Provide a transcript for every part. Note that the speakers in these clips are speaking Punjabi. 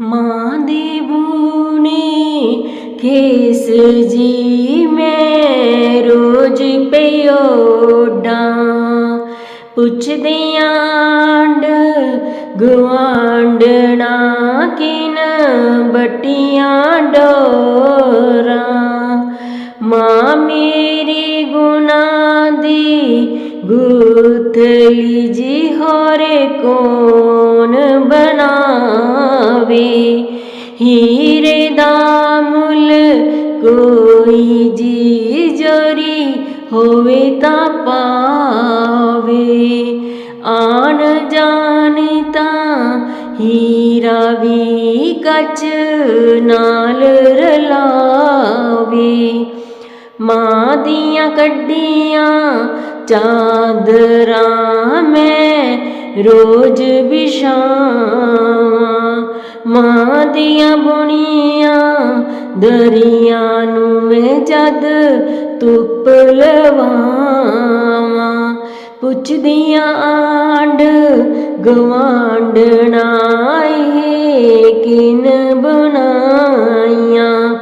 ਮਾਂ ਦੇ ਬੂਨੇ ਖੇਸ ਜੀ ਮੈਂ ਰੋਜ਼ ਪਿਓਡਾਂ ਪੁੱਛਦੇ ਆਂਡ ਗੁਆਂਢਣਾ ਕਿਨ ਬਟੀਆਂ ਡੋਰਾਂ? ਮਾਂ ਮੇਰੀ ਗੁਨਾਹ ਦੀ ਗੁਥਲੀ ਜੀ ਹੋਰੇ ਕੌਣ ਬਣਾਵੇ ਹੀਰੇ ਦਾ ਮੁੱਲ ਕੋਈ ਜੀ ਜੋਰੀ ਹੋਵੇ ਤਾਂ ਪਾਵੇ ਆਣ ਜਾਣੀ ਤਾਂ ਹੀਰਾ ਵੀ ਕੱਚ ਨਾਲ ਰਲਾਵੇ ਮਾਂ ਦੀਆਂ ਕੱਢੀਆਂ ਚਾਦਰਾਂ ਮੈਂ ਰੋਜ਼ ਵਿਛਾਵਾਂ ਮਾਂ ਦੀਆਂ ਬੁਣੀਆਂ ਦਰੀਆਂ ਨੂੰ ਮੈਂ ਜਦ ਧੁੱਪ ਲਵਾਵਾਂ। ਪੁੱਛਦੀਆਂ ਆਂਡ ਗਵਾਂਡਣਾ ਇਹ ਕਿਨ ਬਣਾਈਆਂ?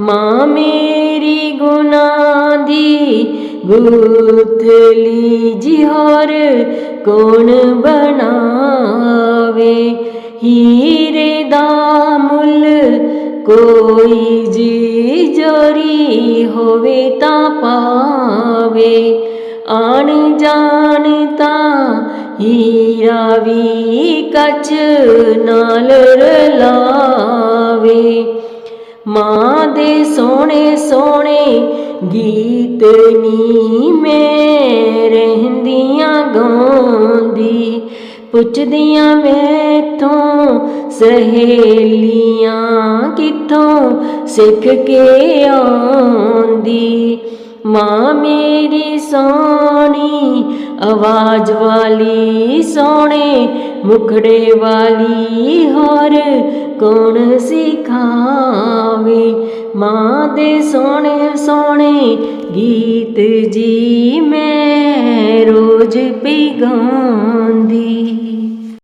ਮਾਂ ਮੇਰੀ ਗੁਨਾਹ ਦੀ ਗੁਥਲੀ ਜੀ ਹੋਰ ਕੌਣ ਬਣਾਵੇ? ਹੀਰੇ ਕੋਈ ਜੀ ਜੋਰੀ ਹੋਵੇ ਤਾਂ ਪਾਵੇ। ਆਣ ਜਾਣ ਤਾਂ ਹੀਰਾ ਵੀ ਕੱਚ ਨਾਲ ਰਲਾਵੇ। ਮਾਂ ਦੇ ਸੋਹਣੇ ਸੋਹਣੇ ਗੀਤ ਨੀ ਮੈਂ ਰਹਿੰਦੀਆਂ ਗਾਉਂਦੀ। ਪੁੱਛਦੀਆਂ ਮੈਥੋਂ ਸਹੇਲੀਆਂ ਕਿੱਥੋਂ ਸਿੱਖ ਕੇ ਆਉਂਦੀ? ਮਾਂ ਮੇਰੀ ਸੋਹਣੀ, ਆਵਾਜ਼ ਵਾਲੀ ਸੋਹਣੇ, ਮੁਖੜੇ ਵਾਲੀ ਹੋਰ ਕੌਣ ਸਿਖਾਵੇ? ਮਾਂ ਦੇ ਸੋਹਣੇ ਸੋਹਣੇ ਗੀਤ ਜੀ ਮੈਂ ਰੋਜ਼ ਪਈ ਗਾਂ